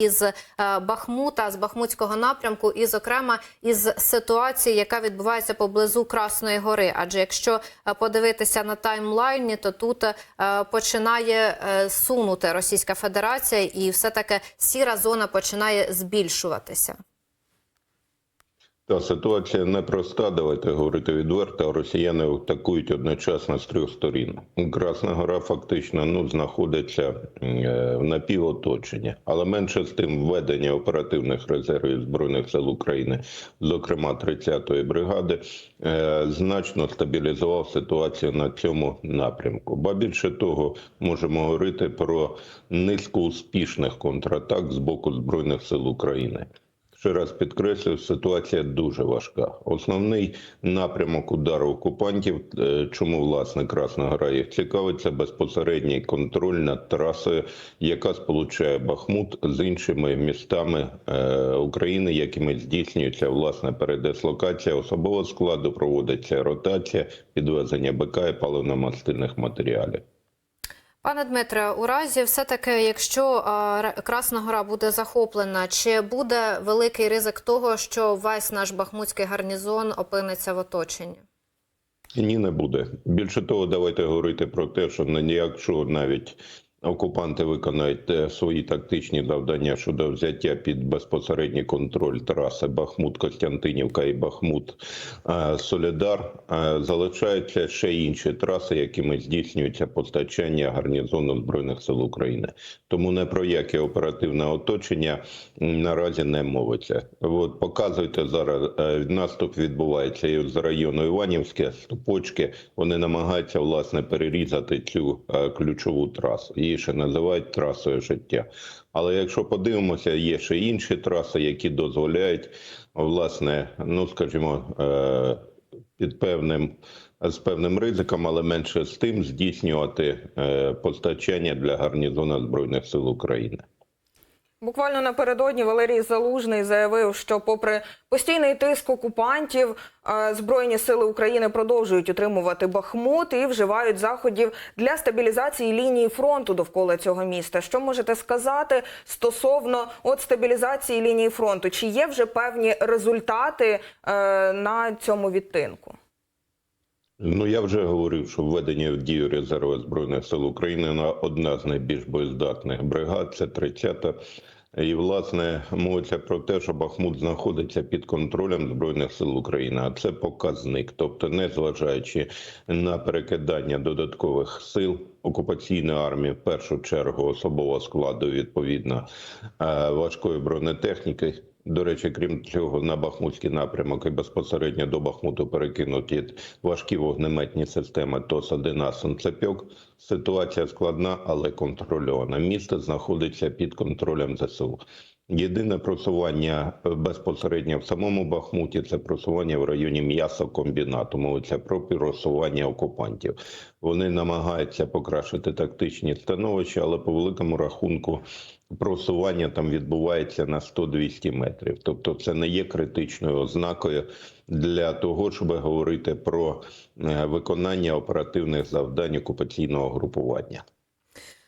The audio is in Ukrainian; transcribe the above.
із е, Бахмута, з Бахмутського напрямку, і, зокрема, із ситуації, яка відбувається поблизу Красної Гори. Адже якщо е, подивитися на таймлайні, то тут е, починає сунути Російська Федерація, і все таки сіра зона починає збільшуватися. Та ситуація непроста, давайте говорити відверто. Росіяни атакують одночасно з трьох сторін. Красна гора фактично ну знаходиться е, в напівоточенні, але менше з тим введення оперативних резервів збройних сил України, зокрема 30-ї бригади, е, значно стабілізував ситуацію на цьому напрямку. Ба більше того, можемо говорити про низку успішних контратак з боку збройних сил України. Ще раз підкреслюю, ситуація дуже важка. Основний напрямок удару окупантів, е, чому власне Красна Гора їх цікавить, безпосередній контроль над трасою, яка сполучає Бахмут з іншими містами е, України, якими здійснюється власне передислокація особового складу, проводиться ротація, підвезення БК і паливно-мастильних матеріалів. Пане Дмитре, у разі все таки, якщо Красна Гора буде захоплена, чи буде великий ризик того, що весь наш бахмутський гарнізон опиниться в оточенні? Ні, не буде. Більше того, давайте говорити про те, що на ніякшого навіть окупанти виконають свої тактичні завдання щодо взяття під безпосередній контроль траси Бахмут, Костянтинівка і Бахмут Солідар, залишаються ще інші траси, якими здійснюється постачання гарнізону збройних сил України. Тому не про яке оперативне оточення наразі не мовиться. От показуйте зараз е, наступ відбувається і з району Іванівське, Ступочки. Вони намагаються власне перерізати цю е, ключову трасу. Її ще називають трасою життя. Але якщо подивимося, є ще інші траси, які дозволяють власне, ну скажімо, е, під певним з певним ризиком, але менше з тим здійснювати е, постачання для гарнізону збройних сил України. Буквально напередодні Валерій Залужний заявив, що, попри постійний тиск окупантів, е, збройні сили України продовжують утримувати Бахмут і вживають заходів для стабілізації лінії фронту довкола цього міста. Що можете сказати стосовно от стабілізації лінії фронту? Чи є вже певні результати е, на цьому відтинку? Ну я вже говорив, що введення в дію резерву збройних сил України на одна з найбільш боєздатних бригад. Це 30-та. І власне мовиться про те, що Бахмут знаходиться під контролем збройних сил України. А це показник. Тобто, не зважаючи на перекидання додаткових сил окупаційної армії, в першу чергу особового складу, відповідно е, важкої бронетехніки. До речі, крім цього, на Бахмутський напрямок і безпосередньо до Бахмуту перекинуті важкі вогнеметні системи ТОС-1 а «Сонцепьок». Ситуація складна, але контрольована. Місто знаходиться під контролем ЗСУ. Єдине просування е, безпосередньо в самому Бахмуті це просування в районі м'ясокомбінату. Мовиться про просування окупантів. Вони намагаються покращити тактичні становища, але по великому рахунку просування там відбувається на 100-200 метрів. Тобто, це не є критичною ознакою для того, щоб говорити про е, виконання оперативних завдань окупаційного групування.